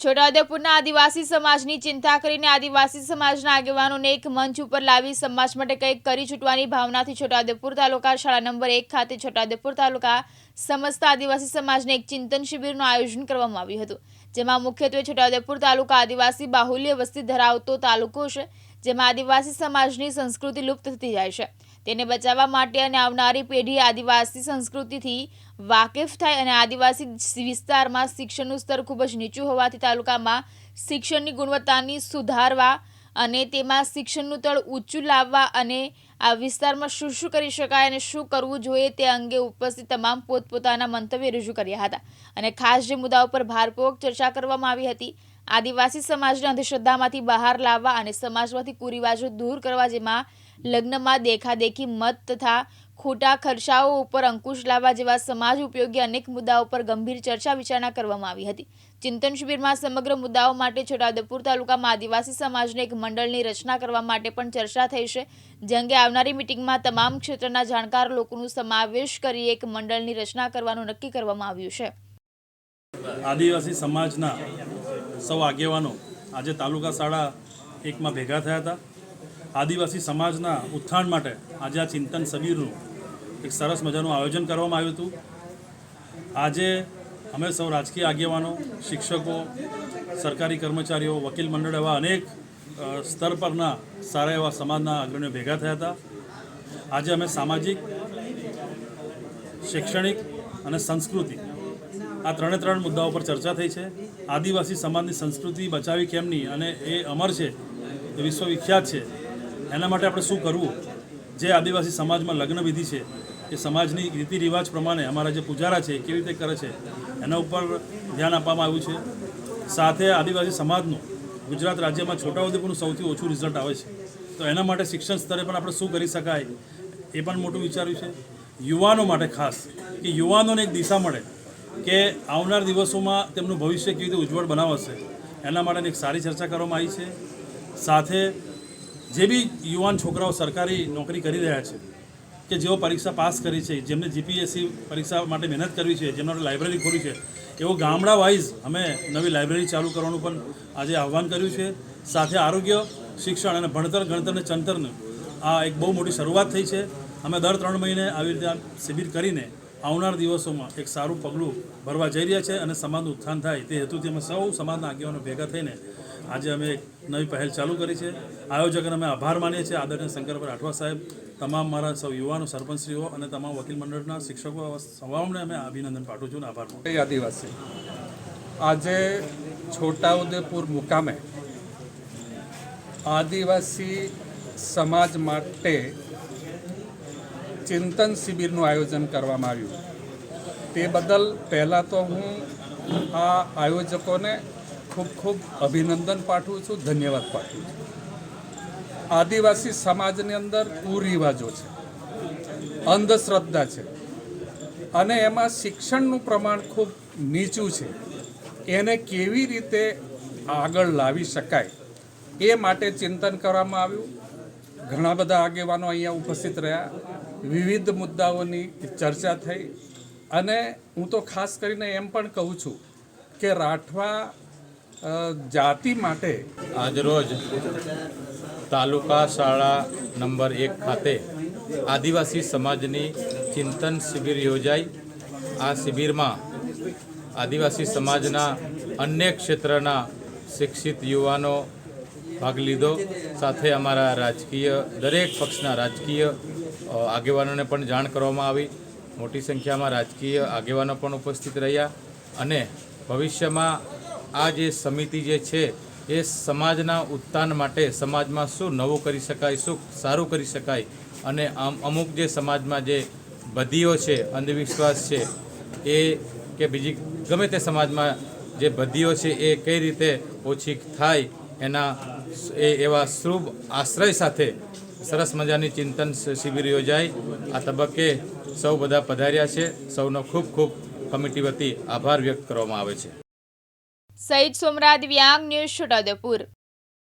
છોટાઉદેપુરના આદિવાસી સમાજની ચિંતા કરીને આદિવાસી સમાજના આગેવાનોને એક મંચ ઉપર લાવી સમાજ માટે કંઈક કરી છૂટવાની ભાવનાથી છોટાઉદેપુર તાલુકા શાળા નંબર એક ખાતે છોટાઉદેપુર તાલુકા સમસ્ત આદિવાસી સમાજને એક ચિંતન શિબિરનું આયોજન કરવામાં આવ્યું હતું. જેમાં મુખ્યત્વે છોટાઉદેપુર તાલુકા આદિવાસી બાહુલ્ય વસ્તી ધરાવતો તાલુકો છે, જેમાં આદિવાસી સમાજની સંસ્કૃતિ લુપ્ત થતી જાય છે. તેને બચાવવા માટે અને આવનારી પેઢી આદિવાસી સંસ્કૃતિથી વાકેફ થાય અને આદિવાસી વિસ્તારમાં શિક્ષણનું સ્તર ખૂબ જ નીચું હોવાથી તાલુકામાં શિક્ષણની ગુણવત્તાની સુધારવા અને તેમાં શિક્ષણનું તળ ઊંચું લાવવા અને આ વિસ્તારમાં શું શું કરી શકાય અને શું કરવું જોઈએ તે અંગે ઉપસ્થિત તમામ પોતપોતાના મંતવ્ય રજૂ કર્યા હતા. અને ખાસ જે મુદ્દાઓ પર ભારપૂર્વક ચર્ચા કરવામાં આવી હતી આદિવાસી સમાજને અંધશ્રદ્ધામાંથી બહાર લાવવા અને સમાજમાંથી કુરિવાજો દૂર કરવા જેમાં લગ્નમાં દેખાદેખી મત તથા ખોટા ખર્ચાઓ ઉપર અંકુશ લાવવા જેવા સમાજ ઉપયોગી અનેક મુદ્દાઓ પર ગંભીર ચર્ચા વિચારણા કરવામાં આવી હતી. ચિંતન શિબિરમાં સમગ્ર મુદ્દાઓ માટે છોટાઉદેપુર તાલુકામાં આદિવાસી સમાજને એક મંડળની રચના કરવા માટે પણ ચર્ચા થઈ છે. જે આવનારી મિટિંગમાં તમામ ક્ષેત્રના જાણકાર લોકોનું સમાવેશ કરી એક મંડળની રચના કરવાનું નક્કી કરવામાં આવ્યું છે. આદિવાસી સમાજના સૌ આગેવાનો આજે તાલુકા શાળા એકમાં ભેગા થયા હતા. આદિવાસી સમાજના ઉત્થાન માટે આજે આ ચિંતન શિબિરનું એક સરસ મજાનું આયોજન કરવામાં આવ્યું હતું. આજે અમે સૌ રાજકીય આગેવાનો, શિક્ષકો, સરકારી કર્મચારીઓ, વકીલ મંડળ એવા અનેક સ્તર પરના સારા એવા સમાજના અગ્રણીઓ ભેગા થયા હતા. આજે અમે સામાજિક, શૈક્ષણિક અને સંસ્કૃતિ આ ત્રણે ત્રણ મુદ્દાઓ પર ચર્ચા થઈ છે. આદિવાસી સમાજની સંસ્કૃતિ બચાવી કેમ નહીં અને એ અમર છે, એ વિશ્વવિખ્યાત છે, એના માટે આપણે શું કરવું? જે આદિવાસી સમાજમાં લગ્ન વિધિ છે, એ સમાજની રીતિ રિવાજ પ્રમાણે અમારા જે પૂજારા છે કેવી રીતે કરે છે, એના ઉપર ધ્યાન આપવામાં આવ્યું છે. સાથે આદિવાસી સમાજનું ગુજરાત રાજ્યમાં છોટાઉદેપુરનું સૌથી ઓછું રિઝલ્ટ આવે છે. તો એના માટે શિક્ષણ સ્તરે પણ આપણે શું કરી શકાય, એ પણ મોટું વિચાર્યું છે. યુવાનો માટે ખાસ, કે યુવાનોને એક દિશા મળે. કે આવનાર દિવસોમાં તેમનું ભવિષ્ય કેવી રીતે ઉજ્જવળ બનાવશે, એના માટેની એક સારી ચર્ચા કરવામાં આવી છે. સાથે જે બી યુવાન છોકરાઓ સરકારી નોકરી કરી રહ્યા છે, કે જેઓ પરીક્ષા પાસ કરી છે, જેમને જીપીએસસી પરીક્ષા માટે મહેનત કરવી છે, જેમને લાઇબ્રેરી ખોલી છે, એવો ગામડા વાઇઝ અમે નવી લાઇબ્રેરી ચાલુ કરવાનું પણ આજે આહવાન કર્યું છે. સાથે આરોગ્ય, શિક્ષણ અને ભણતર, ગણતર અને ચંતરનું આ એક બહુ મોટી શરૂઆત થઈ છે. અમે દર ત્રણ મહિને આવી રીતે શિબિર કરીને આવનાર દિવસોમાં એક સારું પગલું ભરવા જઈ રહ્યા છે અને સમાજનું ઉત્થાન થાય. તે હેતુથી અમે સૌ સમાજના આગેવાનો ભેગા થઈને આજે અમે એક નવી પહેલ ચાલુ કરી છે. આયોજકને અમે આભાર માનીએ છીએ. આદરણીય શંકરભાઈ રાઠવા સાહેબ, તમામ મારા સૌ યુવાનો, સરપંચશ્રીઓ અને તમામ વકીલ મંડળના શિક્ષકો સવાઓને અમે અભિનંદન પાઠવું છું અને આભાર માનું આદિવાસી. આજે છોટાઉદેપુર મુકામે આદિવાસી સમાજ માટે ચિંતન શિબિરનું આયોજન કરવામાં આવ્યું. તે બદલ પહેલાં તો હું આ આયોજકોને ખૂબ ખૂબ અભિનંદન પાઠવું છું, ધન્યવાદ પાઠવું છું. આદિવાસી સમાજની અંદર કુરિવાજો છે, અંધશ્રદ્ધા છે અને એમાં શિક્ષણનું પ્રમાણ ખૂબ નીચું છે. એને કેવી રીતે આગળ લાવી શકાય એ માટે ચિંતન કરવામાં આવ્યું. ઘણા બધા આગેવાનો અહીંયા ઉપસ્થિત રહ્યા. વિવિધ મુદ્દાઓની ચર્ચા થઈ. અને હું તો ખાસ કરીને એમ પણ કહું છું કે રાઠવા જાતિ માટે આજરોજ તાલુકા શાળા નંબર એક ખાતે આદિવાસી સમાજની ચિંતન શિબિર યોજાઈ. આ શિબિરમાં આદિવાસી સમાજના અન્ય ક્ષેત્રના શિક્ષિત યુવાનો ભાગ લીધો. સાથે અમારા રાજકીય દરેક પક્ષના રાજકીય આગેવાનોને પણ જાણ કરવામાં આવી. મોટી સંખ્યામાં રાજકીય આગેવાનો પણ ઉપસ્થિત રહ્યા અને ભવિષ્યમાં આ જે સમિતિ જે છે, એ સમાજના ઉત્થાન માટે સમાજમાં શું નવું કરી શકાય, શું સારું કરી શકાય અને આમ અમુક જે સમાજમાં જે બદીઓ છે, અંધવિશ્વાસ છે, એ કે બીજી ગમે તે સમાજમાં જે બદીઓ છે, એ કઈ રીતે ઓછી થાય એના, એ એવા શુભ આશ્રય સાથે સરસ મજાની ચિંતન શિબિર યોજાઈ. આ તબક્કે સૌ બધા પધાર્યા છે. સૌનો ખૂબ ખૂબ કમિટી વતી આભાર વ્યક્ત કરવામાં આવે છે. સઈદ સોમરાજ વ્યાંગ ન્યૂઝ છોટાઉદેપુર.